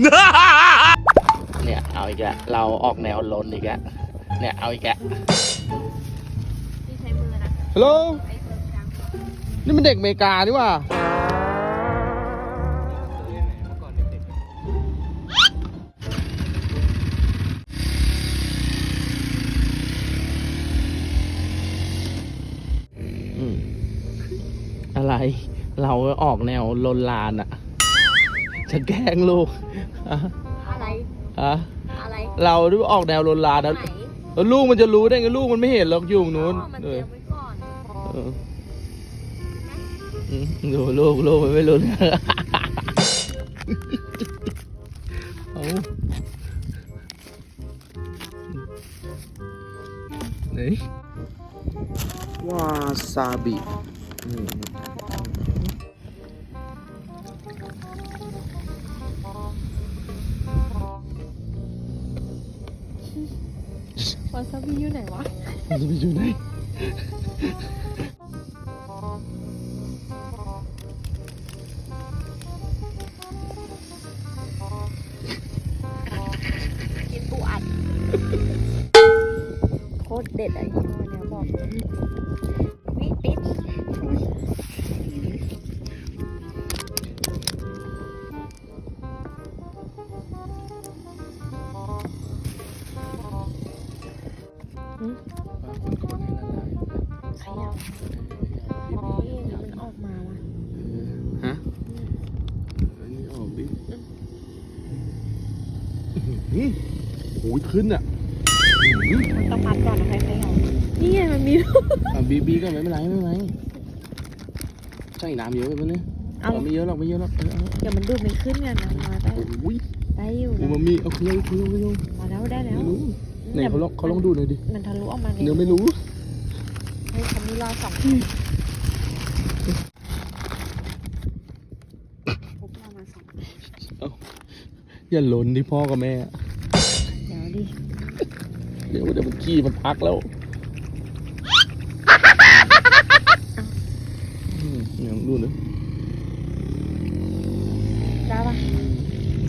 เนี่ยเอาอีกแล้วเราออกแนวลนอีกแล้วเนี่ยเอาอีกแล้วที่ใช้มือนะฮัลโหลไอ้เฟิร์มจังนี่มันเด็กอเมริกานี่หว่าอืมอะไร เราออกแนวลนลานอะ จะแกล้งลูกอะอะไร อะอะไรเราดูออกแนวลนลานนะไหนแล้วลูกมันจะรู้ได้ไงลูกมันไม่เห็นหรอกอยู่ตรงนู้นอ๋อมันเอเตรีอยมไว้ก่อนเอออืมดูลูกลูกมันไม่รู้เรื่องเอาไหนวาซาบิ ซาบิอยู่ไหนวะมันจะไปอยู่ไหนกินปูอัดโคตรเด็ดอ้ยี่ห้อเนี้ยบอกเลย อื้อโอ้ยขึ้นอะอื้อมันต้องมัดก่อนนะใครขยับนี่ไงมันมีอะบีบีก็ไม่เป็นไรไม่เป็นไรใส่น้ำเยอะไปปะเนี่ยเอาไม่เยอะหรอกไม่เยอะหรอกเออเอาเดี๋ยวมันดูดมันขึ้นกันนะมาได้โอ้ยได้อยู่อูนะมามิเอาเคี้ยวเคี้ยวเคี้ยวมาแล้วได้แล้วไม่รู้ไหนเขาลองเขาลองดูหน่อยดิมันทะลุออกมาเดี๋ยวไม่รู้เฮ้ยฉันมีรอยสองพบเรามาสองอย่าหล่นที่พ่อกับแม่เดี๋ยวดิเดี๋ยวเดี๋ยวมันขี้มันพักแล้วอืมเดี๋ยวดูนะได้ปะ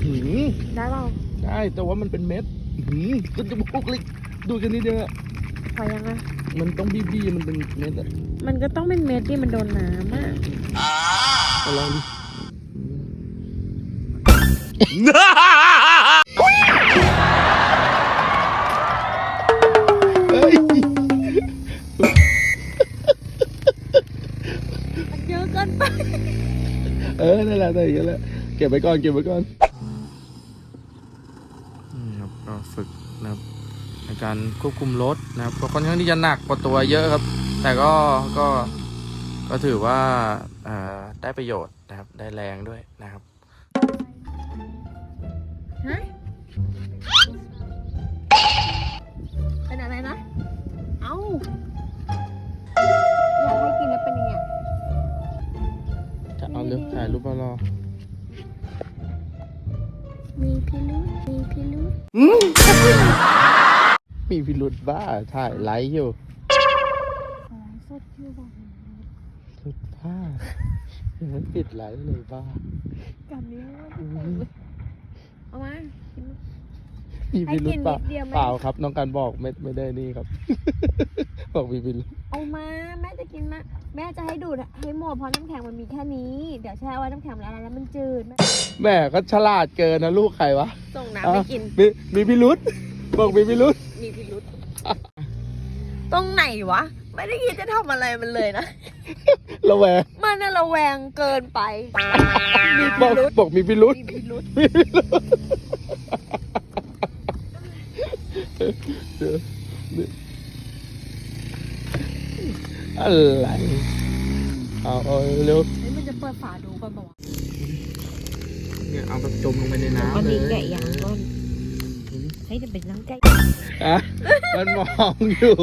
หืมได้เปล่าได้แต่ว่ามันเป็นเม็ดหืมก็จะบุกเลยดูกันนิดเดียวอะพอยังอะมันต้องบีบีมันเป็นเม็ดอะมันก็ต้องเป็นเม็ดที่มันโดนน้ำอะเอาลองดิ แหละได้เยอะแล้วเก็บไว้ก่อนเก็บไว้ก่อนนี่ครับก็ฝึกนะครับในการควบคุมรถนะครับก็ค่อนข้างที่จะหนักกว่าตัวเยอะครับ แต่ก็ก็ก็ถือว่าได้ประโยชน์นะครับได้แรงด้วยนะครับ เอาเร็วถ่ายรูปมารอมีพิรุษมีพิรุษมีพิรุษบ้าถ่ายไลฟ์อยู่ขอสดอยู่บอกสุดบ้ายังไม่ปิดไลฟ์เลยบ้ากับนี้เอามากิน มีพิรุษเปล่าให้กินนิดเดียวไหม เปล่าครับ น้องการบอกไม่ไม่ได้นี่ครับ บอกมีพิรุษเอามาแม่จะกินมาแม่จะให้ดูดให้หมดเพราะน้ำแข็งมันมีแค่นี้ เดี๋ยวแช่ไว้น้ำแข็งมันละลายแล้วมันจืดแม่แม่ก็ฉลาดเกินนะลูกใครวะส่งน้ำไปกินมีมีพิรุษบอกมีพิรุษมีพิรุษตรงไหนวะ ไม่ได้คิดจะทำอะไรมันเลยนะ ระแวงมันน่ะระแวงเกินไป มีบพิอกรุษบอกมีพิรุษมีพิรุษมีพิรุษเดี๋ยวเดี๋ยว อะไร เอาเอาเร็วเฮ้ยมันจะเปิดฝาดูก่อนบอกว่าเนี่ยเอาแบบจมลงไปในมันน้ำเลมียแกะยางก่อนเฮ้ยจะเป็นน้ำแกะอะมันมองอยู่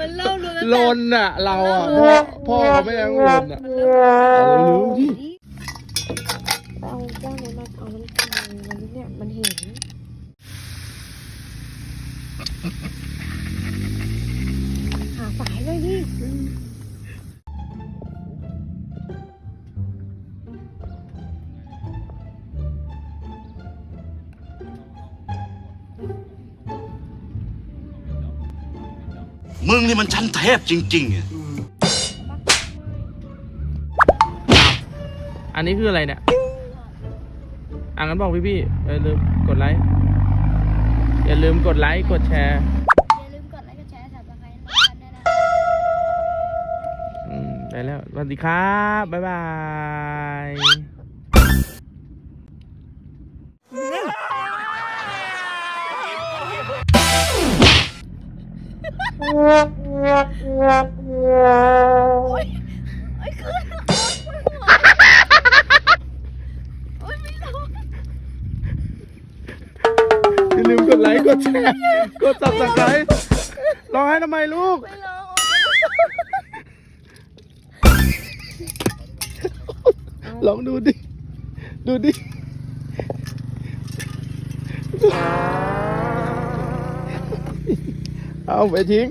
มันเล่ารู้แล้วลนอะ เราอะ พ่อพ่อกับแม่งลนอะเอารู้ดิ เอาเจ้านั้นมาเอาน้ หาสายเลยดิมึงนี่มันชั้นเทพจริงๆอะอันนี้คืออะไรเนี่ยอะงั้นบอกพี่ๆเออลืมกดไลค์ อย่าลืมกดไลค์กดแชร์อย่าลืมกดไลค์กดแชร์สับสไครต์กันด้วยนะ อืมไปแล้วสวัสดีครับ บ๊ายบาย อย่าลืมกดไลค์กดแชร์กดซับสไครต์ร้องให้ทำไมลูก ไม่รู้ลองดูดิ ดูดิ เอาไปทิ้ง